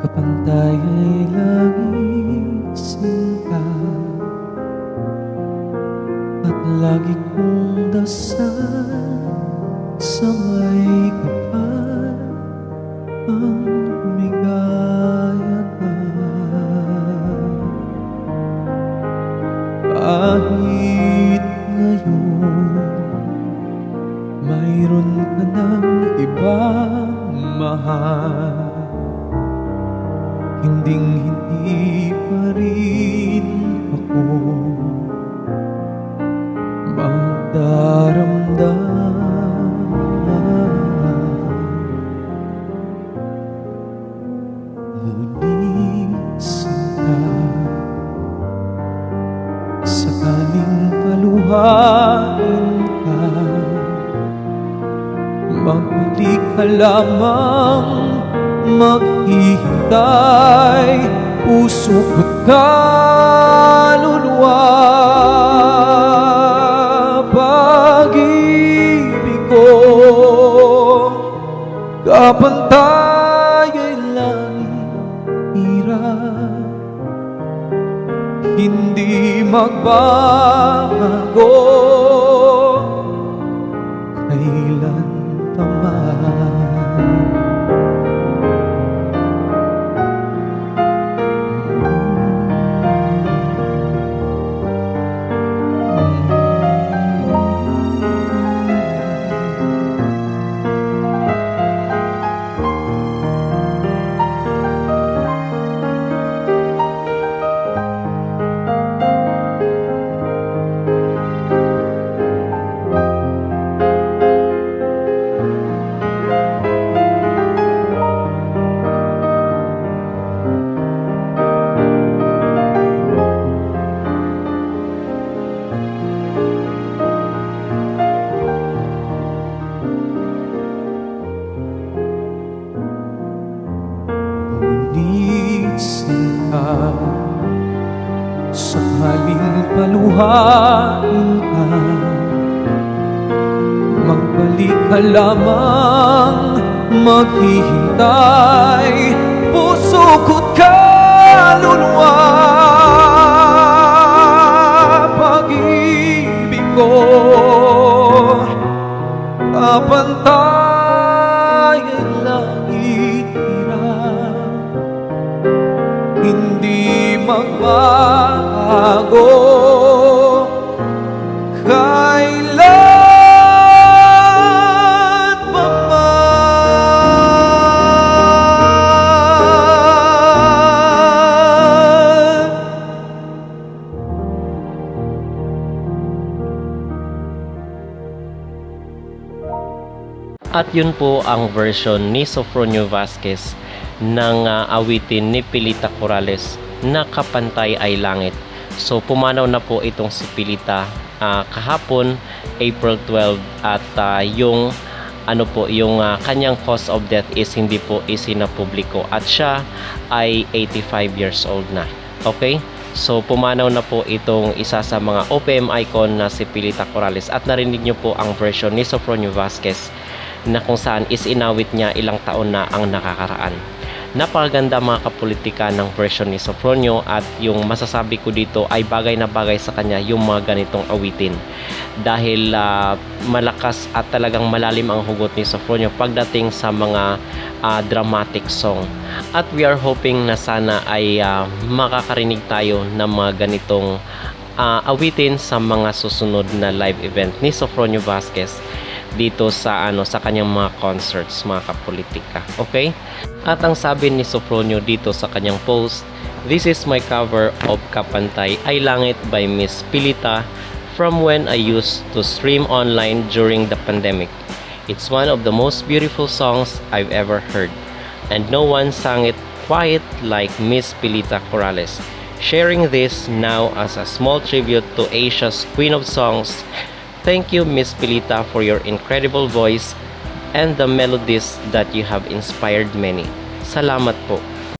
Pantay ay langit sinta At lagi kong dasal Sa may kapal Ang humigaya ka Kahit ngayon Mayroon ka ng ibang mahal Hinding hindi pa rin ako magdaramdam Ngunit sinta Sakaling paluhain ka Magbalik ka lamang Maghihintay Puso ko't kaluluwa Pag-ibig ko Kapantay ay langit hirap. Hindi magbago kailan pa sinta Sakaling paluhain ka Magbalik ka lamang Maghihintay. Puso ko't kaluluwa magbago Kailan pa man At yun po ang version ni Sofronio Vasquez ng ah, awitin ni Pilita Corrales na Kapantay ay Langit. So pumanaw na po itong si Pilita ah, kahapon April 12 at ah, yung ano po yung ah, kanyang cause of death is hindi po isinapubliko at siya ay 85 years old na. Okay? So pumanaw na po itong isa sa mga OPM icon na si Pilita Corrales at narinig niyo po ang version ni Sofronio Vasquez na kung saan is inawit niya ilang taon na ang nakakaraan. Napakaganda mga kapolitika ng version ni Sofronio at yung masasabi ko dito ay bagay na bagay sa kanya yung mga ganitong awitin. Dahil ah, malakas at talagang malalim ang hugot ni Sofronio pagdating sa mga ah, dramatic song. At we are hoping na sana ay ah, makakarinig tayo ng mga ganitong ah, awitin sa mga susunod na live event ni Sofronio Vasquez dito sa ano sa kanyang mga concerts mga kapolitika okay? At ang sabi ni Sofronio dito sa kanyang post this is my cover of Kapantay Ay Langit by Miss Pilita from when I used to stream online during the pandemic. It's one of the most beautiful songs I've ever heard and no one sang it quite like Miss Pilita Corrales sharing this now as a small tribute to Asia's Queen of Songs Thank you, Miss Pilita, for your incredible voice and the melodies that you have inspired many. Salamat po.